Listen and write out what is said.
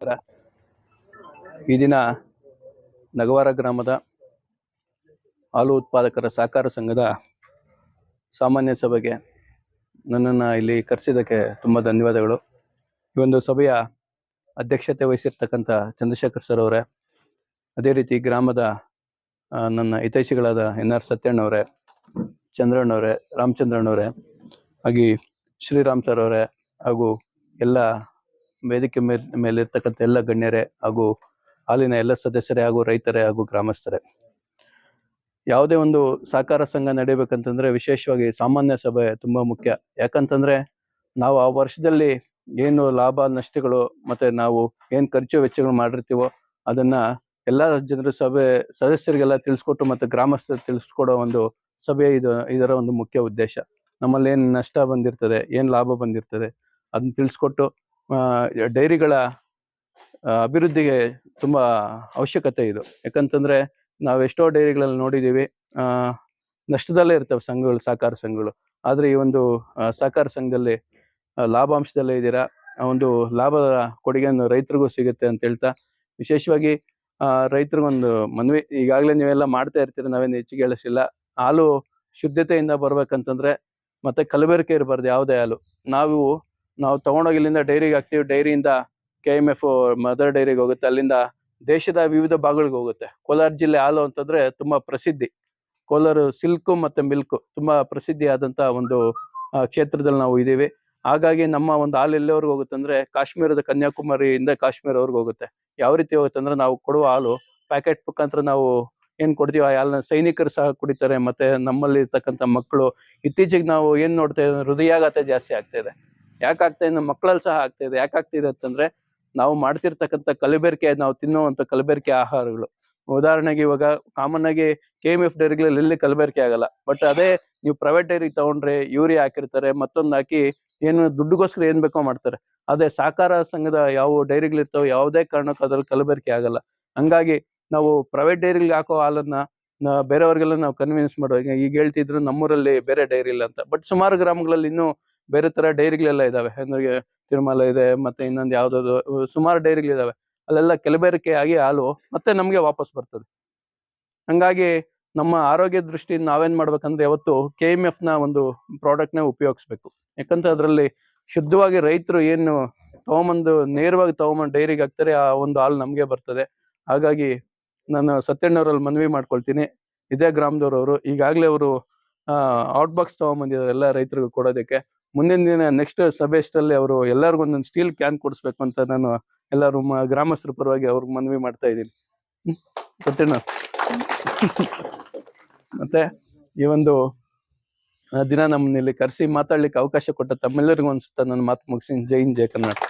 ಈ ದಿನ ನಗವಾರ ಗ್ರಾಮದ ಹಾಲು ಉತ್ಪಾದಕರ ಸಹಕಾರ ಸಂಘದ ಸಾಮಾನ್ಯ ಸಭೆಗೆ ನನ್ನನ್ನು ಇಲ್ಲಿ ಕರೆಸಿದ್ದಕ್ಕೆ ತುಂಬ ಧನ್ಯವಾದಗಳು. ಈ ಒಂದು ಸಭೆಯ ಅಧ್ಯಕ್ಷತೆ ವಹಿಸಿರ್ತಕ್ಕಂಥ ಚಂದ್ರಶೇಖರ್ ಸರ್ ಅವರೇ, ಅದೇ ರೀತಿ ಗ್ರಾಮದ ನನ್ನ ಹಿತೈಷಿಗಳಾದ ಎನ್ ಆರ್ ಸತ್ಯಣ್ಣವರೇ ಚಂದ್ರಣ್ಣವರೇ ರಾಮಚಂದ್ರಣ್ಣವರೇ ಹಾಗೆ ಶ್ರೀರಾಮ್ ಸರ್ ಅವರೇ ಹಾಗೂ ಎಲ್ಲ ವೇದಿಕೆ ಮೇಲ್, ಮೇಲಿರ್ತಕ್ಕಂಥ ಎಲ್ಲ ಗಣ್ಯರೇ ಹಾಗೂ ಹಾಲಿನ ಎಲ್ಲ ಸದಸ್ಯರೇ ಹಾಗೂ ರೈತರೇ ಹಾಗೂ ಗ್ರಾಮಸ್ಥರೇ. ಯಾವುದೇ ಒಂದು ಸಹಕಾರ ಸಂಘ ನಡೀಬೇಕಂತಂದ್ರೆ ವಿಶೇಷವಾಗಿ ಸಾಮಾನ್ಯ ಸಭೆ ತುಂಬಾ ಮುಖ್ಯ. ಯಾಕಂತಂದ್ರೆ ನಾವು ಆ ವರ್ಷದಲ್ಲಿ ಏನು ಲಾಭ, ನಷ್ಟಗಳು ಮತ್ತೆ ನಾವು ಏನು ಖರ್ಚು ವೆಚ್ಚಗಳು ಮಾಡಿರ್ತೀವೋ ಅದನ್ನ ಎಲ್ಲ ಜನರ ಸಭೆ ಸದಸ್ಯರಿಗೆಲ್ಲ ತಿಳಿಸ್ಕೊಟ್ಟು ಮತ್ತೆ ಗ್ರಾಮಸ್ಥರು ತಿಳಿಸ್ಕೊಡೋ ಒಂದು ಸಭೆ ಇದು, ಇದರ ಒಂದು ಮುಖ್ಯ ಉದ್ದೇಶ. ನಮ್ಮಲ್ಲಿ ಏನು ನಷ್ಟ ಬಂದಿರ್ತದೆ, ಏನು ಲಾಭ ಬಂದಿರ್ತದೆ ಅದನ್ನ ತಿಳಿಸ್ಕೊಟ್ಟು ಡೈರಿಗಳ ಅಭಿವೃದ್ಧಿಗೆ ತುಂಬ ಅವಶ್ಯಕತೆ ಇದು. ಯಾಕಂತಂದ್ರೆ ನಾವು ಎಷ್ಟೋ ಡೈರಿಗಳಲ್ಲಿ ನೋಡಿದ್ದೀವಿ ನಷ್ಟದಲ್ಲೇ ಇರ್ತವೆ ಸಂಘಗಳು, ಸಹಕಾರ ಸಂಘಗಳು. ಆದರೆ ಈ ಒಂದು ಸಹಕಾರ ಸಂಘದಲ್ಲಿ ಲಾಭಾಂಶದಲ್ಲೇ ಇದ್ದೀರಾ ಒಂದು ಲಾಭದ ಕೊಡುಗೆಯನ್ನು ರೈತರಿಗೂ ಸಿಗುತ್ತೆ ಅಂತ ಹೇಳ್ತಾ, ವಿಶೇಷವಾಗಿ ರೈತರಿಗೊಂದು ಮನವಿ, ಈಗಾಗಲೇ ನೀವೆಲ್ಲ ಮಾಡ್ತಾ ಇರ್ತೀರಿ, ನಾವೇನು ಹೆಚ್ಚಿಗೆ ಹೇಳಿಸಿಲ್ಲ. ಹಾಲು ಶುದ್ಧತೆಯಿಂದ ಬರ್ಬೇಕಂತಂದ್ರೆ ಮತ್ತೆ ಕಲಬೆರಕೆ ಇರಬಾರ್ದು, ಯಾವುದೇ ಹಾಲು. ನಾವು ನಾವು ತಗೊಂಡೋಗಿ ಇಲ್ಲಿಂದ ಡೈರಿಗೆ ಹಾಕ್ತೀವಿ. ಡೈರಿಯಿಂದ ಕೆ ಎಂ ಎಫ್ ಮದರ್ ಡೈರಿಗೆ ಹೋಗುತ್ತೆ. ಅಲ್ಲಿಂದ ದೇಶದ ವಿವಿಧ ಭಾಗಗಳಿಗೆ ಹೋಗುತ್ತೆ. ಕೋಲಾರ ಜಿಲ್ಲೆ ಹಾಲು ಅಂತಂದ್ರೆ ತುಂಬಾ ಪ್ರಸಿದ್ಧಿ. ಕೋಲಾರ ಸಿಲ್ಕು ಮತ್ತೆ ಮಿಲ್ಕ್ ತುಂಬಾ ಪ್ರಸಿದ್ಧಿ ಆದಂತ ಒಂದು ಕ್ಷೇತ್ರದಲ್ಲಿ ನಾವು ಇದೀವಿ ಹಾಗಾಗಿ ನಮ್ಮ ಒಂದು ಹಾಲು ಎಲ್ಲಿವರೆಗೂ ಹೋಗುತ್ತೆ ಅಂದ್ರೆ ಕಾಶ್ಮೀರದ ಕನ್ಯಾಕುಮಾರಿಯಿಂದ ಕಾಶ್ಮೀರವರೆಗೂ ಹೋಗುತ್ತೆ. ಯಾವ ರೀತಿ ಹೋಗುತ್ತೆ ಅಂದ್ರೆ ನಾವು ಕೊಡುವ ಹಾಲು ಪ್ಯಾಕೆಟ್ ಮುಖಾಂತರ ನಾವು ಏನ್ ಕೊಡ್ತೀವಿ? ಆ ಹಾಲನ್ನ ಸೈನಿಕರು ಸಹ ಕುಡಿತಾರೆ. ಮತ್ತೆ ನಮ್ಮಲ್ಲಿ ಇರ್ತಕ್ಕಂಥ ಮಕ್ಕಳು ಇತ್ತೀಚೆಗೆ ನಾವು ಏನ್ ನೋಡ್ತೇವೆ ಹೃದಯಾಘಾತ ಜಾಸ್ತಿ ಆಗ್ತಾ ಇದೆ. ಯಾಕೆ ಆಗ್ತಾ ಇದೆ ಮಕ್ಕಳಲ್ಲಿ ಸಹ ಆಗ್ತಾ ಇದೆ. ಯಾಕಾಗ್ತಾ ಆಗ್ತಿದೆ ಅಂತಂದ್ರೆ ನಾವು ಮಾಡ್ತಿರ್ತಕ್ಕಂಥ ಕಲಬೆರಕೆ, ನಾವು ತಿನ್ನುವಂತ ಕಲಬೆರಕೆ ಆಹಾರಗಳು. ಉದಾಹರಣೆಗೆ ಇವಾಗ ಕಾಮನ್ ಆಗಿ ಕೆ ಎಂ ಎಫ್ ಡೈರಿಗಳಲ್ಲಿ ಎಲ್ಲಿ ಕಲಬೆರಕೆ ಆಗಲ್ಲ. ಬಟ್ ಅದೇ ನೀವು ಪ್ರೈವೇಟ್ ಡೈರಿ ತಗೊಂಡ್ರೆ ಯೂರಿಯಾ ಹಾಕಿರ್ತಾರೆ, ಮತ್ತೊಂದು ಹಾಕಿ ಏನು ದುಡ್ಡುಗೋಸ್ಕರ ಏನ್ ಬೇಕೋ ಮಾಡ್ತಾರೆ. ಅದೇ ಸಹಕಾರ ಸಂಘದ ಯಾವ ಡೈರಿಗಳಿರ್ತಾವ ಯಾವುದೇ ಕಾರಣಕ್ಕೂ ಅದ್ರಲ್ಲಿ ಕಲಬೆರಕೆ ಆಗಲ್ಲ. ಹಂಗಾಗಿ ನಾವು ಪ್ರೈವೇಟ್ ಡೈರಿಗೆ ಹಾಕೋ ಹಾಲನ್ನ ಬೇರೆಯವ್ರಿಗೆಲ್ಲ ನಾವು ಕನ್ವಿನ್ಸ್ ಮಾಡುವಾಗ, ಈಗ ಹೇಳ್ತಿದ್ರು ನಮ್ಮೂರಲ್ಲಿ ಬೇರೆ ಡೈರಿ ಇಲ್ಲ ಅಂತ. ಬಟ್ ಸುಮಾರು ಗ್ರಾಮಗಳಲ್ಲಿ ಇನ್ನೂ ಬೇರೆ ತರ ಡೈರಿಗಳೆಲ್ಲ ಇದಾವೆ. ಅಂದ್ರೆ ತಿರುಮಲ ಇದೆ, ಮತ್ತೆ ಇನ್ನೊಂದು ಯಾವ್ದಾದ್ರು, ಸುಮಾರು ಡೈರಿಗಳಿದಾವೆ ಅಲ್ಲೆಲ್ಲ ಕೆಲಬೇರಿಕೆ ಆಗಿ ಹಾಲು ಮತ್ತೆ ನಮ್ಗೆ ವಾಪಸ್ ಬರ್ತದೆ. ಹಂಗಾಗಿ ನಮ್ಮ ಆರೋಗ್ಯ ದೃಷ್ಟಿಯಿಂದ ನಾವೇನ್ ಮಾಡ್ಬೇಕಂದ್ರೆ ಯಾವತ್ತು ಕೆ ಎಂ ಎಫ್ನ ಒಂದು ಪ್ರಾಡಕ್ಟ್ನ ಉಪಯೋಗಿಸ್ಬೇಕು. ಯಾಕಂತ ಅದರಲ್ಲಿ ಶುದ್ಧವಾಗಿ ರೈತರು ಏನು ತಗೊಂಬಂದು ನೇರವಾಗಿ ತಗೊಂಬಂದು ಡೈರಿಗೆ ಹಾಕ್ತಾರೆ, ಆ ಒಂದು ಹಾಲು ನಮಗೆ ಬರ್ತದೆ. ಹಾಗಾಗಿ ನಾನು ಸತ್ಯಣ್ಣವರಲ್ಲಿ ಮನವಿ ಮಾಡ್ಕೊಳ್ತೀನಿ. ಇದೇ ಗ್ರಾಮದವ್ರವರು, ಈಗಾಗಲೇ ಅವರು ಔಟ್ ಬಾಕ್ಸ್ ತಗೊಂಬಂದಿದ್ದಾರೆ ಎಲ್ಲ ರೈತರಿಗೂ ಕೊಡೋದಕ್ಕೆ. ಮುಂದಿನ ದಿನ ನೆಕ್ಸ್ಟ್ ಸಭೆಷ್ಟಲ್ಲಿ ಅವರು ಎಲ್ಲರಿಗೂ ಒಂದೊಂದು ಸ್ಟೀಲ್ ಕ್ಯಾನ್ ಕೊಡಿಸ್ಬೇಕು ಅಂತ ನಾನು ಎಲ್ಲರೂ ಗ್ರಾಮಸ್ಥರ ಪರವಾಗಿ ಅವ್ರಿಗೆ ಮನವಿ ಮಾಡ್ತಾ ಇದ್ದೀನಿ? ಸತ್ಯಣ್ಣ ಮತ್ತೆ ಈ ಒಂದು ದಿನ ನಮ್ಮನ್ನ ಇಲ್ಲಿ ಕರೆಸಿ ಮಾತಾಡ್ಲಿಕ್ಕೆ ಅವಕಾಶ ಕೊಟ್ಟ ತಮ್ಮೆಲ್ಲರಿಗೂ ಅನ್ಸುತ್ತಾ ನನ್ನ ಮಾತು ಮುಗಿಸಿ? ಜೈ ಹಿಂದ್, ಜೈ ಕರ್ನಾಟಕ.